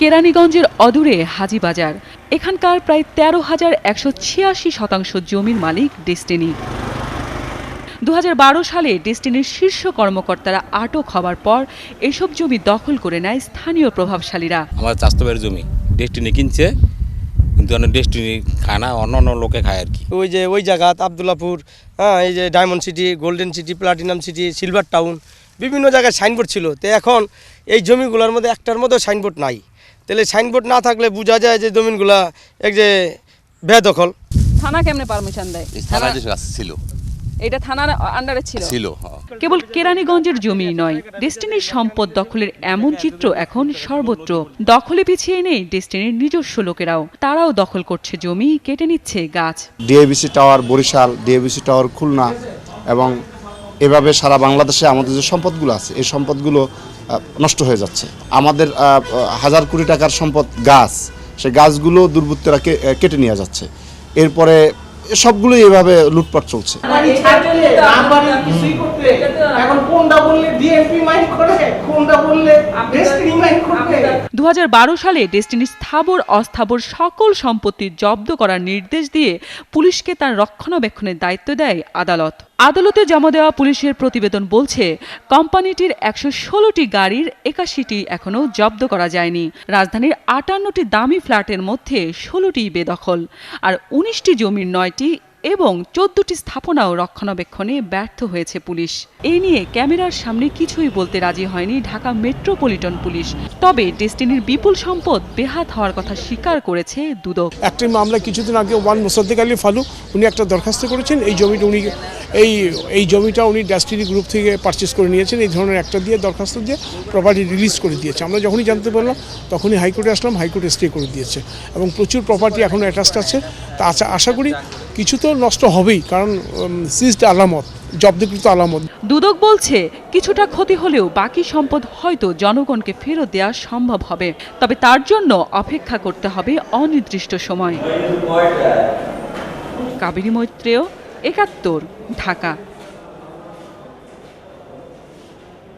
কেরানীগঞ্জের অদূরে হাজিবাজার। এখানকার প্রায় তেরো হাজার একশো ছিয়াশি শতাংশ জমির মালিক ডেস্টিনি। দু হাজার বারো সালে ডেস্টিনির শীর্ষ কর্মকর্তারা আটক হওয়ার পর এসব জমি দখল করে নেয় স্থানীয় প্রভাবশালীরা। আমার চাস্তবের জমি ডেস্টিনি কিনছে কিন্তু ডেস্টিনি খায় না অন্য অন্য লোকে খায় আর কি। ওই যে ওই জায়গা আবদুল্লাপুর হ্যাঁ এই যে diamond city golden city platinum city silver town বিভিন্ন জায়গায় সাইনবোর্ড ছিল। তো এখন এই জমিগুলোর মধ্যে একটার মধ্যেও সাইনবোর্ড নাই। তাহলে সাইনবোর্ড না থাকলে বোঝা যায় যে জমিনগুলা এক যে বেদখল। থানা কেমনে পারমিশন দেয়? থানা যে কাছে ছিল। এটা থানার আন্ডারে ছিল? ছিল। কেবল কেরানীগঞ্জের জমি নয় ডেস্টিনির সম্পদ দখলের এমন চিত্র এখন সর্বত্র। দখলে পিছিয়ে নেই ডেস্টিনির নিজস্ব লোকেরাও তারাও দখল করছে জমি কেটে নিচ্ছে গাছ। DABC tower Barishal DABC tower Khulna এবং এভাবে সারা বাংলাদেশে আমাদের যে সম্পদগুলো আছে এই সম্পদগুলো নষ্ট হয়ে যাচ্ছে। আমাদের হাজার কোটি টাকার সম্পদ গাছ, সে গাছগুলো দুর্বৃত্তরা কেটে নিয়ে যাচ্ছে। এরপরে সবগুলোই এভাবে লুটপাট চলছে। বাড়ি ছাড়লে রামবাড়ি কিছুই করতে এখন কোনটা বললে ডিএমপি মাইন্ড করে কোনটা বললে ডেস্টিনি দু সালে ডেস্টিনির স্থাবর অস্থাবর সকল সম্পত্তি জব্দ করার নির্দেশ দিয়ে পুলিশকে তার রক্ষণাবেক্ষণের দায়িত্ব দেয় আদালত। আদালতে জমা দেওয়া পুলিশের প্রতিবেদন বলছে কোম্পানিটির একশো ষোলোটি গাড়ির একাশিটি এখনও জব্দ করা যায়নি। রাজধানীর আটান্নটি দামি ফ্ল্যাটের মধ্যে ষোলোটি বেদখল আর উনিশটি জমির নয়টি এবং চোদ্দটি স্থাপনাও রক্ষণাবেক্ষণে ব্যর্থ হয়েছে পুলিশ। এই নিয়ে ক্যামেরার সামনে কিছুই বলতে রাজি হয়নি ঢাকা মেট্রোপলিটন পুলিশ। তবে ডেস্টিনির বিপুল সম্পদ বেহাত হওয়ার কথা স্বীকার করেছে দুদক। একটি মামলা কিছুদিন আগে ওয়ান মোসাদ্দেক আলী ফালু, উনি একটা দরখাস্ত করেছেন। এই জমিটা উনি এই এই জমিটা উনি ড্যাস্টিনি গ্রুপ থেকে পারচেস করে নিয়েছেন। এই ধরনের একটা দিয়ে দরখাস্ত দিয়ে প্রপার্টি রিলিজ করে দিয়েছে। আমরা যখনই জানতে পারলাম, তখনই হাইকোর্টে আসলাম, হাইকোর্টে স্টে করে দিয়েছে। এবং প্রচুর প্রপার্টি এখনও অ্যাটাচড আছে। তা আশা করি কিছু তো নষ্ট হবেই, কারণ সিস্ট আলামত, জব্দকৃত আলামত। দুদক বলছে, কিছুটা ক্ষতি হলেও বাকি সম্পদ হয়তো জনগণকে ফেরত দেওয়া সম্ভব হবে। তবে তার জন্য অপেক্ষা করতে হবে অনির্দিষ্ট সময়। কাবেরী মৈত্রেয়, একাত্তর, ঢাকা।